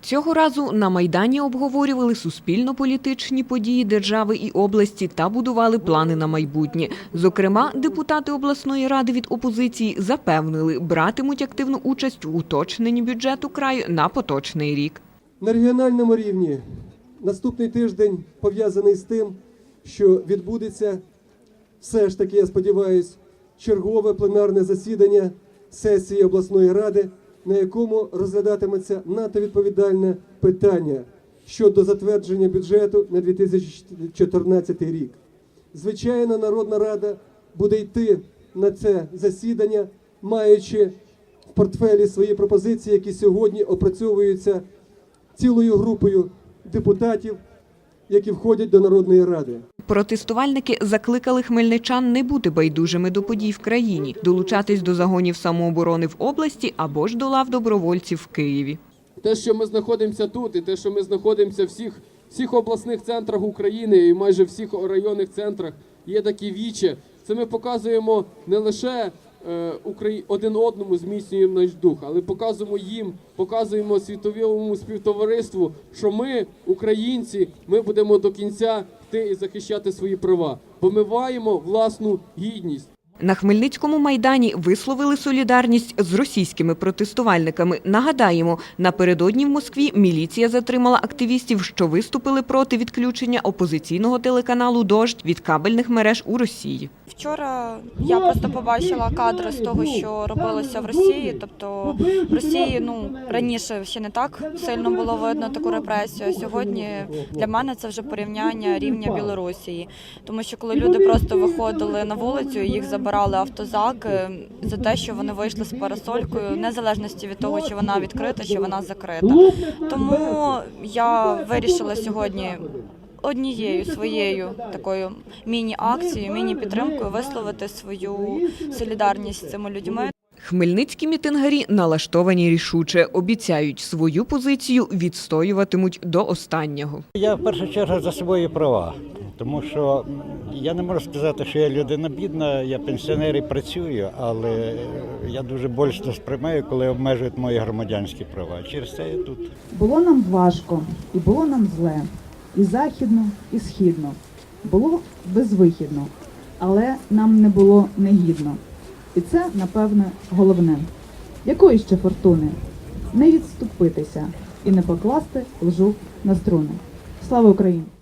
Цього разу на Майдані обговорювали суспільно-політичні події держави і області та будували плани на майбутнє. Зокрема, депутати обласної ради від опозиції запевнили, братимуть активну участь у уточненні бюджету краю на поточний рік. На регіональному рівні наступний тиждень пов'язаний з тим, що відбудеться все ж таки, я сподіваюся, чергове пленарне засідання сесії обласної ради, на якому розглядатиметься надто відповідальне питання щодо затвердження бюджету на 2014 рік. Звичайно, Народна Рада буде йти на це засідання, маючи в портфелі свої пропозиції, які сьогодні опрацьовуються цілою групою депутатів, які входять до Народної Ради. Протестувальники закликали хмельничан не бути байдужими до подій в країні, долучатись до загонів самооборони в області або ж до лав добровольців в Києві. Те, що ми знаходимося тут, і те, що ми знаходимося в всіх, всіх обласних центрах України і майже всіх районних центрах, є такі віче. Це ми показуємо не лише. Один одному зміцнюємо наш дух, але показуємо їм, показуємо світовому співтовариству, що ми, українці, ми будемо до кінця йти і захищати свої права, бо ми маємо власну гідність. На Хмельницькому майдані висловили солідарність з російськими протестувальниками. Нагадаємо, напередодні в Москві міліція затримала активістів, що виступили проти відключення опозиційного телеканалу Дождь від кабельних мереж у Росії. Вчора я просто побачила кадри з того, що робилося в Росії. Тобто в Росії ну раніше ще не так сильно було видно таку репресію. а Сьогодні для мене це вже порівняння рівня Білорусії, тому що коли люди просто виходили на вулицю, їх забирали автозаки за те, що вони вийшли з парасолькою, незалежності від того, чи вона відкрита, чи вона закрита. Тому я вирішила сьогодні однією своєю такою міні-акцією, міні-підтримкою висловити свою солідарність з цими людьми. Хмельницькі мітингарі налаштовані рішуче, обіцяють свою позицію відстоюватимуть до останнього. Я в першу чергу за свої права, тому що я не можу сказати, що я людина бідна, я пенсіонер і працюю, але я дуже болісно сприймаю, коли обмежують мої громадянські права. Через це я тут. Було нам важко і було нам зле, і західно, і східно. Було безвихідно, але нам не було негідно. І це, напевне, головне. Якої ще фортуни? Не відступитися і не покласти лжу на струни. Слава Україні!